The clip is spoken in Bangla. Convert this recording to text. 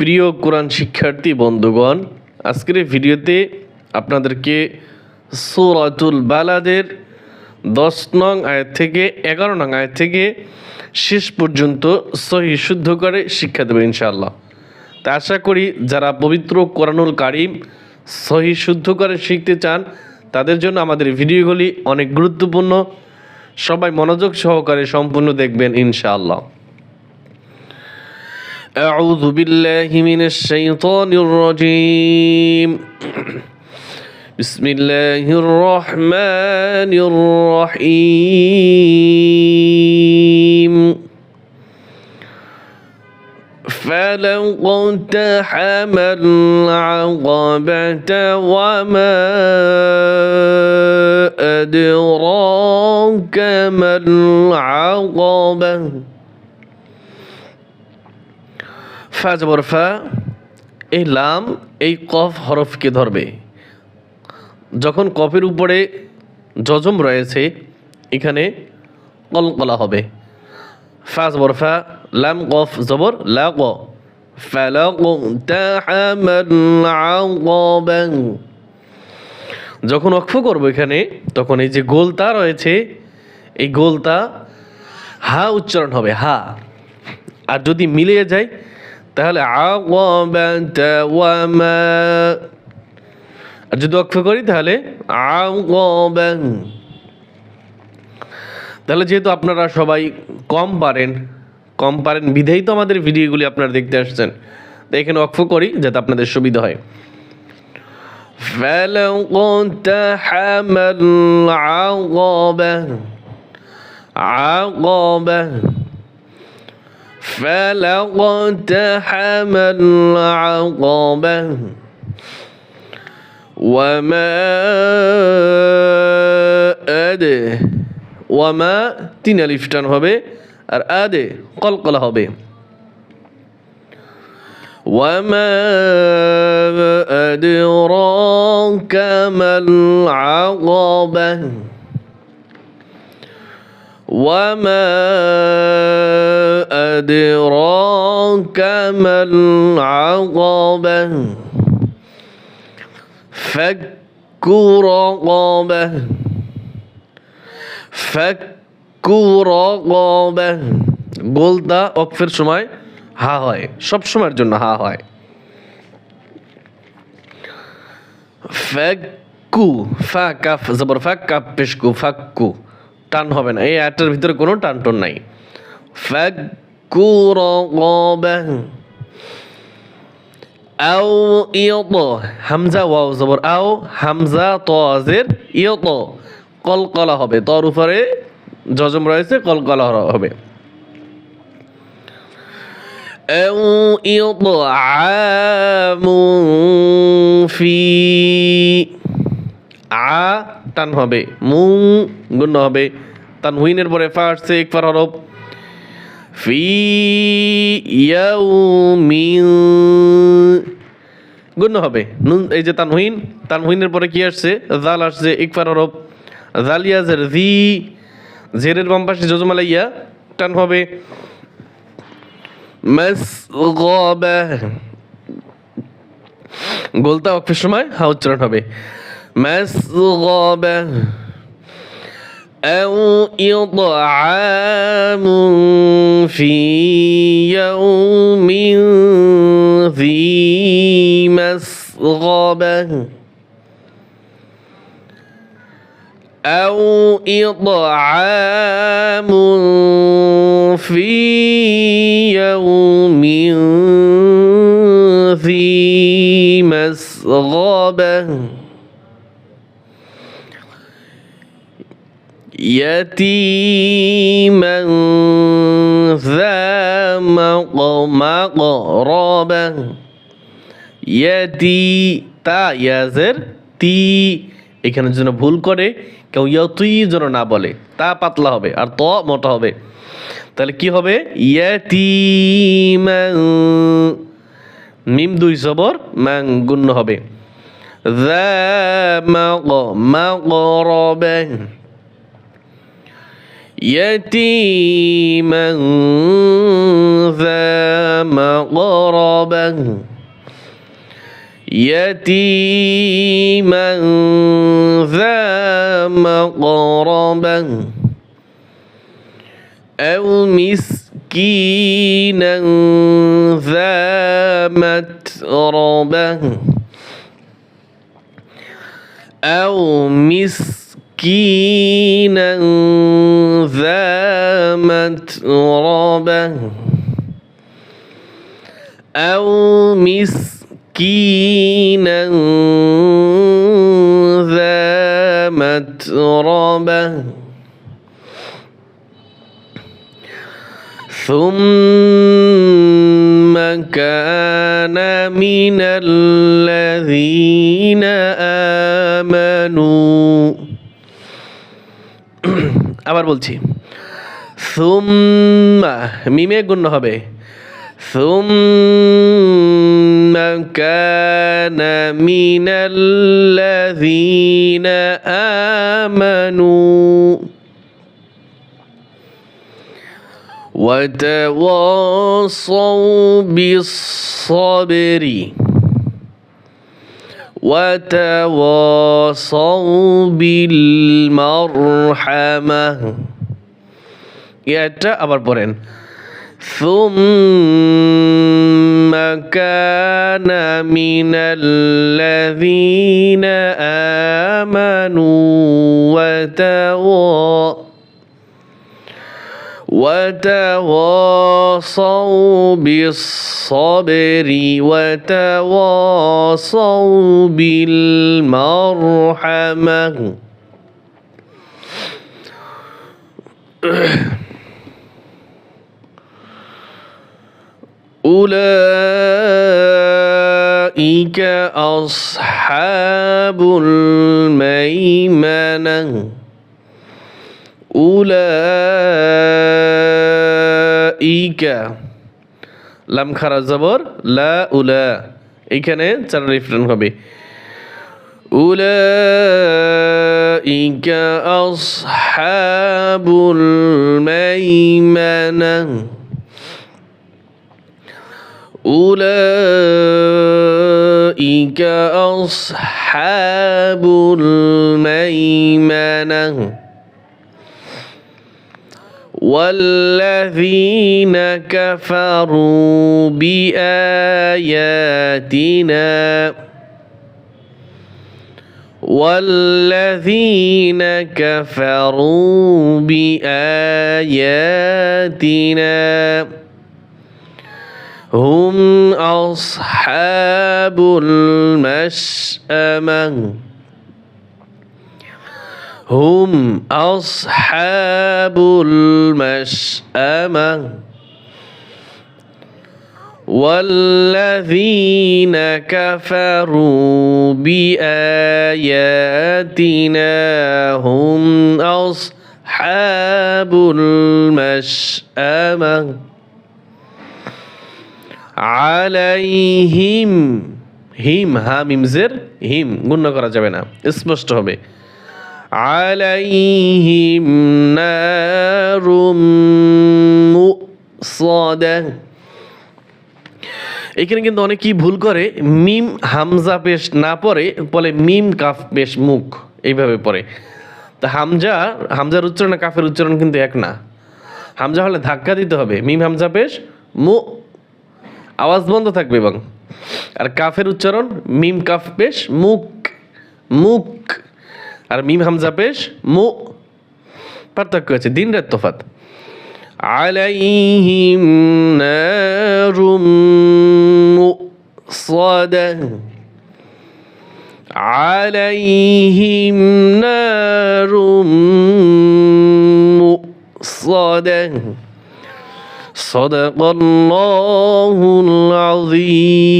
প্রিয় কোরআন শিক্ষার্থী, বন্ধুগণ, আজকের ভিডিওতে আপনাদেরকে সূরাতুল বালাদের দশ নং আয়াত থেকে এগারো নং আয়াত থেকে শেষ পর্যন্ত সহি শুদ্ধ করে শিক্ষা দেবে ইনশাআল্লাহ। তা আশা করি যারা পবিত্র কোরআনুল কারিম সহি শুদ্ধ করে শিখতে চান, তাদের জন্য আমাদের ভিডিওগুলি অনেক গুরুত্বপূর্ণ। সবাই মনোযোগ সহকারে সম্পূর্ণ দেখবেন ইনশাআল্লাহ। أعوذ بالله من الشيطان الرجيم. بسم الله الرحمن الرحيم. فلقتحم العقبة وما أدراك ما العقبة ফা বরফা এই লাম, এই কফ হরফকে ধরবে। যখন কফের উপরে জজম রয়েছে, এখানে কলকলা হবে। ফা বরফা লাম, কফ, জবর, লা, ক। যখন অক্ষ করব এখানে, তখন এই যে গোলতা রয়েছে, এই গোলতা হা উচ্চারণ হবে, হা। আর যদি মিলিয়ে যায় তাহলে আওয়াবাতা ওয়ামা আর যদি অক্ষ করি তাহলে আওয়াবান তাহলে যেহেতু আপনারা সবাই কম পারেন কম পারেন বিধেই তো আমাদের ভিডিওগুলি আপনারা দেখতে আসছেন তো এখানে অক্ষ করি যাতে আপনাদের সুবিধা হয় فلقتحم العقبة عقبة فلقتحم العقبة وما أدى وما তিন আলিফ টান হবে আর আদে কলকলা হবে وما أدراك ما العقبة وما أدراك ما العقبة فك رقبة فك رقبة গোলদা অক্ফের সময় হা হয় সব সময়ের জন্য হা হয় ফাক্কু ফা কাফ জবর ফাক কাপ পেশকু ফাক্কু টান হবে না এই আয়টার ভিতরে কোনো টান টন নাই ফাক্কু রগবা আও ইয়ত হামজা ওয়াও জবর আও হামজা তজের ইয়ত কলকলা হবে তর উপরে জজম রয়েছে কলকলা হবে أو إطعام في আ টান হবে মুং গুণ হবে তানহুইনের পরে ফা আসছে একবার হরফ ফি ইয়াউমিন। গুণ হবে। নুন এই যে তানহুইন তানহুইনের পরে কি আসছে? জাল আসছে একবার হরফ জালিয়া জের জি, জেরের বাম পাশে জজমালাইয়া টান হবে। গোলতা অক্ষের সময় হা উচ্চারণ হবে। মাসগাবা أو إطعام في يوم ذي مسغبة أو إطعام في يوم يتيما ذا مقربة يتي তা ইয়াজের তি এখানে যেন ভুল করে কেউ ইয়তুই যেন না বলে তা পাতলা হবে আর ত মোটা হবে তাহলে কি হবে ইয়াতিমান মিম দুই জবর ম্যাং গুণ্য হবে ذا مق- مقربة يتيما ذا مقربة يتيما ذا مقربة أو مسكينا ذا متربة أو مسكينا ذا متربة أو مسكينا ذا متربة ثم كان من الذين আবার বলছি সুম্মা মিমে গুণ হবে ثم كان من الذين آمنوا وتواصوا بالصبر وتواصوا بالمرحمة এটা আবার পড়েন ثم كان من الذين آمنوا وتواصوا بالصبر وتواصوا بالمرحمة. أولئك أصحاب الميمنة. উলাইকা লাম খারা জবর লা উলা এইখানে চার রিফরেন হবে উলাইকা আসহাবুল মাইমানা أولئك أصحاب الميمنة والذين كفروا بآياتنا والذين كفروا بآياتنا هم أصحاب المشأمة هم أصحاب المشأمة والذين كفروا بآياتنا هم أصحاب المشأمة عليهم হিম হা মিমজের হিম গুণ্য করা যাবে না স্পষ্ট হবে عليهم نار مؤصدة এখানে কিন্তু অনেকেই ভুল করে মিম হামজা পেশ না পড়ে বলে মিম কাফ পেশ মুখ এইভাবে পড়ে তা হামজা হামজার উচ্চারণ আর কাফের উচ্চারণ কিন্তু এক না হামজা হলে ধাক্কা দিতে হবে মিম হামজা পেশ মু আওয়াজ বন্ধ থাকবে এবং আর কাফের উচ্চারণ মিম কাফ পেশ মুখ মুখ আর মিম হামজা পেশ মু পার্থক্য আছে দিন রাত তোফাত عليهم نار مؤصدة عليهم نار مؤصدة صدق الله العظيم